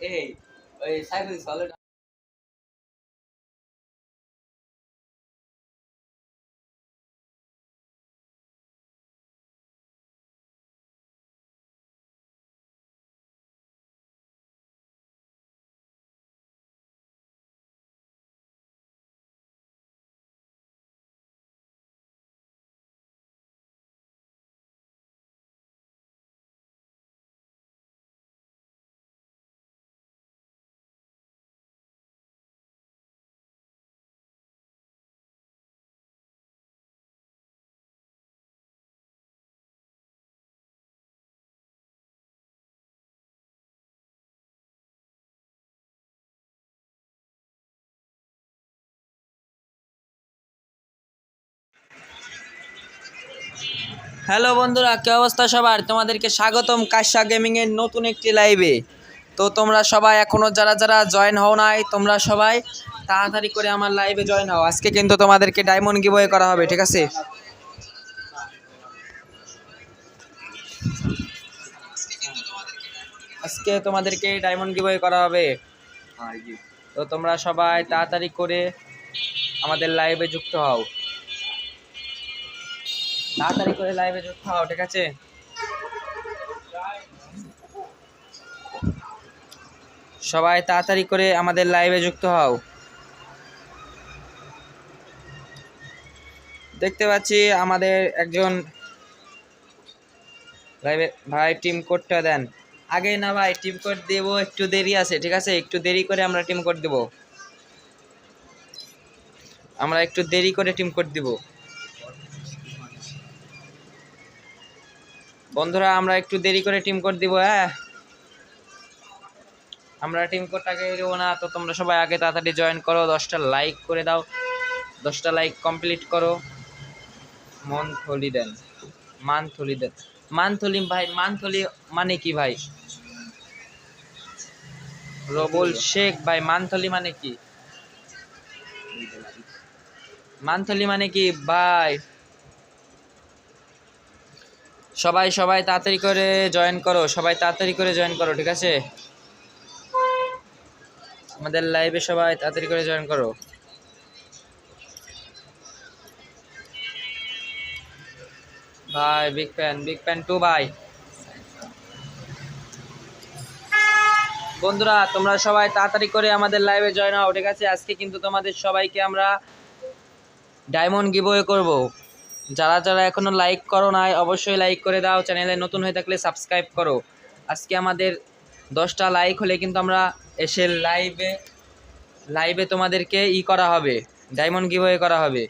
এই ওই Saiful solid hello বন্ধুরা, কি অবস্থা সবার? তোমাদেরকে স্বাগতম কাশ্যা গেমিং এর নতুন একটি লাইভে তো তোমরা সবাই এখনও যারা যারা জয়েন হও নাই, তোমরা সবাই তাড়াতাড়ি করে আমার লাইভে জয়েন হও। আজকে কিন্তু তোমাদেরকে ডায়মন্ড গিভওয়ে করা হবে, ঠিক আছে? আজকে তোমাদেরকে ডায়মন্ড গিভওয়ে করা হবে। তো তোমরা সবাই তাড়াতাড়ি করে আমাদের লাইভে যুক্ত হও। তাড়াতাড়ি করে লাইভে যুক্ত হও ঠিক আছে? সবাই তাড়াতাড়ি করে আমাদের লাইভে যুক্ত হও। দেখতে পাচ্ছি আমাদের একজন লাইভে ভাই টিম কোডটা দেন। আগে না ভাই টিম কোড দেবো, একটু দেরি আছে, ঠিক আছে? একটু দেরি করে আমরা টিম কোড দেবো। আমরা একটু দেরি করে টিম কোড দিব। বন্ধুরা, আমরা একটু দেরি করে টিম কোড দিব হ্যাঁ? আমরা টিম কোডটাকে দেবো না, তো তোমরা সবাই আগে তাড়াতাড়ি জয়েন করো, দশটা লাইক করে দাও। দশটা লাইক কমপ্লিট করো। মনথলি দেন মান্থলি দেন মান্থলি ভাই, মান্থলি মানে কি ভাই? রবুল শেখ ভাই, মান্থলি মানে কি? মান্থলি মানে কি ভাই? সবাই সবাই তাড়াতাড়ি করে জয়েন করো, সবাই তাড়াতাড়ি করে জয়েন করো, ঠিক আছে? আমাদের লাইভে সবাই তাড়াতাড়ি করে জয়েন করো। ভাই big fan big fan too ভাই। বন্ধুরা, তোমরা সবাই তাড়াতাড়ি করে আমাদের লাইভে জয়েন হও, ঠিক আছে? আজকে কিন্তু তোমাদের সবাইকে আমরা ডায়মন্ড গিভওয়ে করব। যারা যারা এখনও লাইক করো নাই, অবশ্যই লাইক করে দাও চ্যানেলে নতুন হয়ে থাকলে সাবস্ক্রাইব করো। আজকে আমাদের দশটা লাইক হলে কিন্তু আমরা এসে লাইভে লাইভে তোমাদেরকে ই করা হবে ডায়মন্ড গিভওয়ে করা হবে।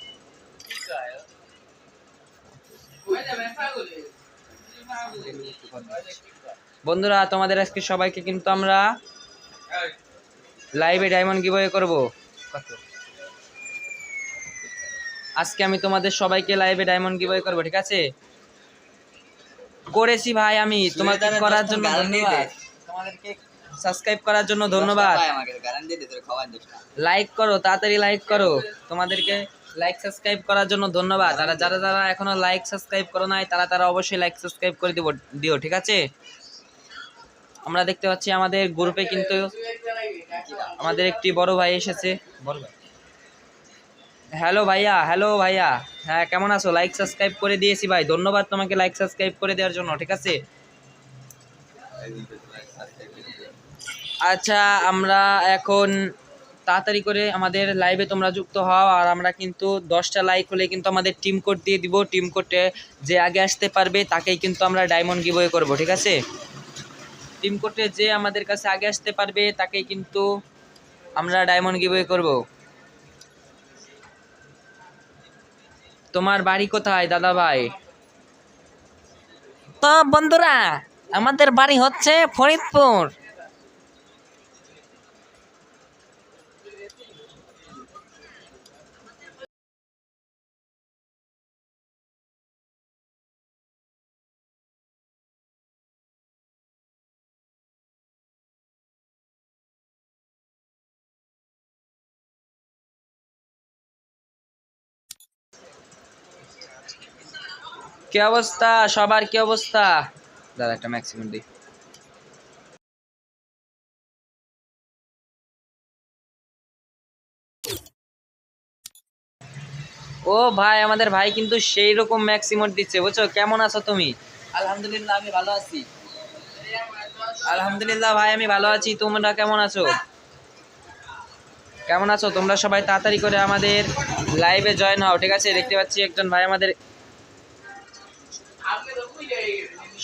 বন্ধুরা, তোমাদের আজকে সবাইকে কিন্তু আমরা লাইভে ডায়মন্ড গিভওয়ে করব। আজকে আমি তোমাদের সবাইকে লাইভে ডায়মন্ড গিভওয়ে করব ঠিক আছে? করেছি ভাই আমি। তোমাকে করার জন্য ধন্যবাদ। তোমাদেরকে সাবস্ক্রাইব করার জন্য ধন্যবাদ। লাইক করো তাড়াতাড়ি লাইক করো। তোমাদেরকে লাইক সাবস্ক্রাইব করার জন্য ধন্যবাদ। আর যারা যারা এখনও লাইক সাবস্ক্রাইব করো নাই তারা তারা অবশ্যই লাইক সাবস্ক্রাইব করে দিব দিও ঠিক আছে? আমরা দেখতে পাচ্ছি আমাদের গ্রুপে কিন্তু আমাদের একটি বড় ভাই এসেছে। বড় ভাই? হ্যালো ভাইয়া হ্যালো ভাইয়া। হ্যাঁ কেমন আছো? লাইক সাবস্ক্রাইব করে দিয়েছি ভাই। ধন্যবাদ তোমাকে লাইক সাবস্ক্রাইব করে দেওয়ার জন্য, ঠিক আছে? আচ্ছা আমরা এখন তাড়াতাড়ি করে আমাদের লাইভে তোমরা যুক্ত হও, আর আমরা কিন্তু দশটা লাইক হলে কিন্তু আমাদের টিম কোড দিয়ে দিব। টিম কোডে যে আগে আসতে পারবে, তাকেই কিন্তু আমরা ডায়মন্ড গিভওয়ে করব, ঠিক আছে? টিম কোডে যে আমাদের কাছে আগে আসতে পারবে, তাকেই কিন্তু আমরা ডায়মন্ড গিভওয়ে করব। তোমার বাড়ি কোথায় দাদা ভাই তো বন্ধুরা আমাদের বাড়ি হচ্ছে ফরিদপুর। কি অবস্থা? সবার কি অবস্থা? দাদা একটা ম্যাক্সিমাম দিই। ও ভাই আমাদের ভাই কিন্তু সেই রকম ম্যাক্সিমাম দিচ্ছে বুঝছ? কেমন আছো তুমি? আলহামদুলিল্লাহ আমি ভালো আছি। আলহামদুলিল্লাহ ভাই আমি ভালো আছি। তোমরা কেমন আছো? কেমন আছো? তোমরা সবাই তাড়াতাড়ি করে আমাদের লাইভে জয়েন হও ঠিক আছে? দেখতে পাচ্ছি একজন ভাই আমাদের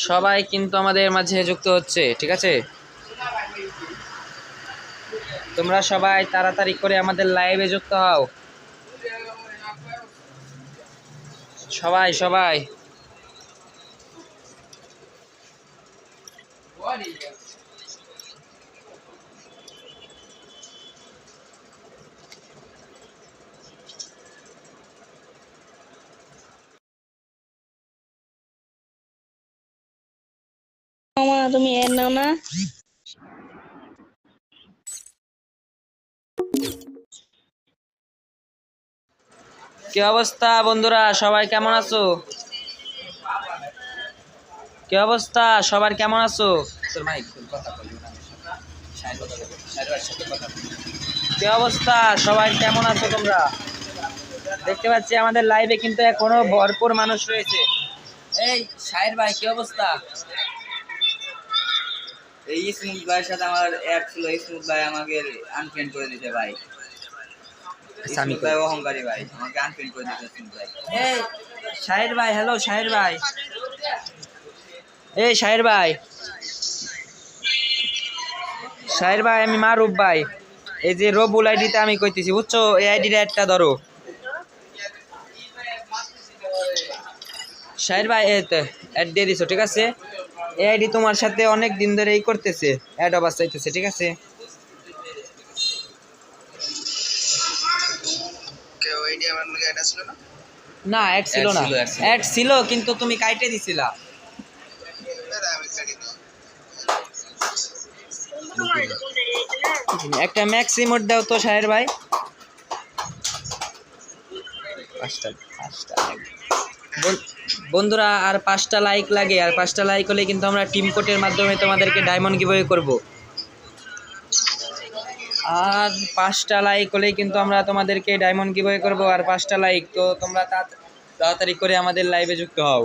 সবাই কিন্তু আমাদের মাঝে যুক্ত হচ্ছে, ঠিক আছে? তোমরা সবাই তাড়াতাড়ি করে আমাদের লাইভে যুক্ত হও। সবাই সবাই। মামা, তুমি এর নাও না। কি অবস্থা বন্ধুরা, সবাই কেমন আছো? কি অবস্থা, সবার কেমন আছো? কি অবস্থা, সবাই কেমন আছো তোমরা? দেখতে পাচ্ছি আমাদের লাইভে কিন্তু এখনও ভরপুর মানুষ রয়েছে। এই সাহেব ভাই, কি অবস্থা? এই স্মুথ ভাইয়ের সাথে আমার অ্যাড ছিল স্মুথ ভাই আমাকে আনফ্রেন্ড করে দিতে ভাই। আচ্ছা, আমি স্মুথ ভাই অহংকারী ভাই আমাকে আনফ্রেন্ড করে দিতে স্মুথ ভাই। এই শাহের ভাই হ্যালো শাহের ভাই। এই শাহের ভাই। শাহের ভাই আমি মারুফ ভাই। এই যে রবুল আইডিতে আমি কইতেছি বুঝছ? এই আইডির একটা ধরো। শাহের ভাই অ্যাড দিয়ে দিছো ঠিক আছে? এই আইডি তোমার সাথে অনেক দিন ধরে এই করতেছে। অ্যাড অবাস চাইতেছে ঠিক আছে? না? অ্যাড ছিল না। অ্যাড ছিল। কিন্তু তুমি কাইটে দিছিলা। একটা ম্যাক্সিমোট দাও তো শাহের ভাই। পাঁচটা পাঁচটা। বন্ধুরা, আর পাঁচটা লাইক লাগে, আর পাঁচটা লাইক হলে কিন্তু আমরা টিম কোটের মাধ্যমে তোমাদেরকে ডায়মন্ড গিভওয়ে করব। আর পাঁচটা লাইক হলেই কিন্তু আমরা তোমাদেরকে ডায়মন্ড গিভওয়ে করব, আর পাঁচটা লাইক তো তোমরা তাড়াতাড়ি করে আমাদের লাইভে যুক্ত হও।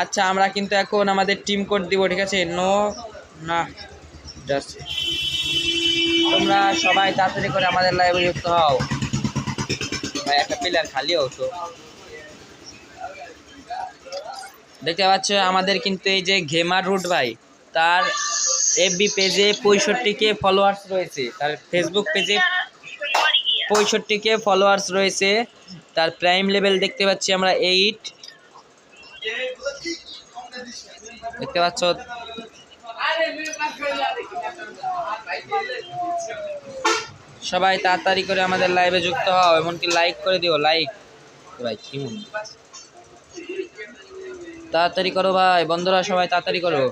আচ্ছা আমরা কিন্তু এখন আমাদের টিম কোড দিব, ঠিক আছে? নো না তোমরা সবাই তাড়াতাড়ি করে আমাদের লাইভে যুক্ত হও। ভাই একটা প্লেয়ার খালি হও তো দেখতে পাচ্ছ, আমাদের কিন্তু এই যে ঘেমার রুট ভাই, তার এফবি পেজে পঁয়ষট্টি কে ফলোয়ার্স রয়েছে, তার ফেসবুক পেজে পঁয়ষট্টি কে ফলোয়ার্স রয়েছে, তার প্রাইম লেভেল দেখতে পাচ্ছি আমরা এইট দেখতে পাচ্ছ? সবাই তাড়াতাড়ি করে আমাদের লাইভে যুক্ত হও, এমনকি লাইক করে দিও লাইক ভাই, কি মনে? তাড়াতাড়ি করো ভাই, বন্ধুরা সবাই তাড়াতাড়ি করো।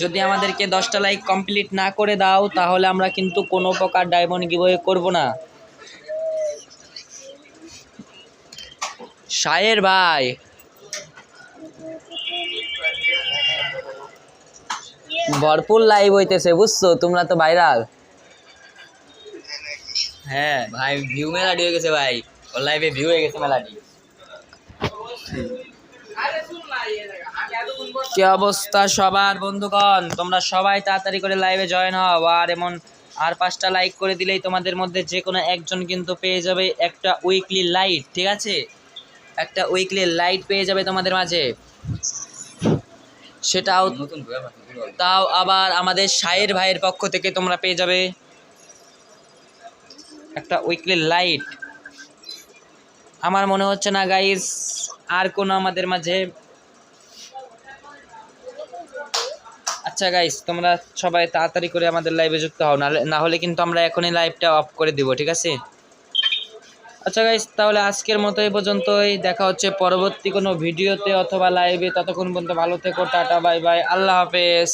যদি আমাদেরকে দশটা লাইক কমপ্লিট না করে দাও, তাহলে আমরা কিন্তু কোনো প্রকার ডায়মন্ড গিভওয়ে করব না। শায়ের ভাই ভরপুর লাইভ হইতেছে, বুঝছ? তোমরা তো ভাইরাল হ্যাঁ ভাই ভিউ মেলাডি হয়ে গেছে ভাই। ওর লাইভে ভিউ হয়ে গেছে মেলাডি কি অবস্থা সবার বন্ধুগণ? তোমরা সবাই তাড়াতাড়ি করে লাইভে জয়েন হও। আর এমন আর পাঁচটা লাইক করে দিলেই তোমাদের মধ্যে যে কোনো একজন কিন্তু পেয়ে যাবে একটা উইকলি লাইট ঠিক আছে? একটা উইকলি লাইট পেয়ে যাবে তোমাদের মাঝে। সেটাও? তাও আবার আমাদের শায়ের ভাইয়ের পক্ষ থেকে তোমরা পেয়ে যাবে। একটা উইকলি লাইট আমার মনে হচ্ছে না গাইস আর কোনো আমাদের মাঝে। আচ্ছা গাইস তোমরা সবাই তাড়াতাড়ি করে আমাদের লাইভে যুক্ত হও না হলে কিন্তু আমরা এখনই লাইভটা অফ করে দিব ঠিক আছে? আচ্ছা গাইস তাহলে আজকের মতো এই পর্যন্তই। দেখা হচ্ছে পরবর্তী কোনো ভিডিওতে অথবা লাইভে ততক্ষণ পর্যন্ত ভালো থেকো, টাটা বাই বাই আল্লাহ হাফেজ।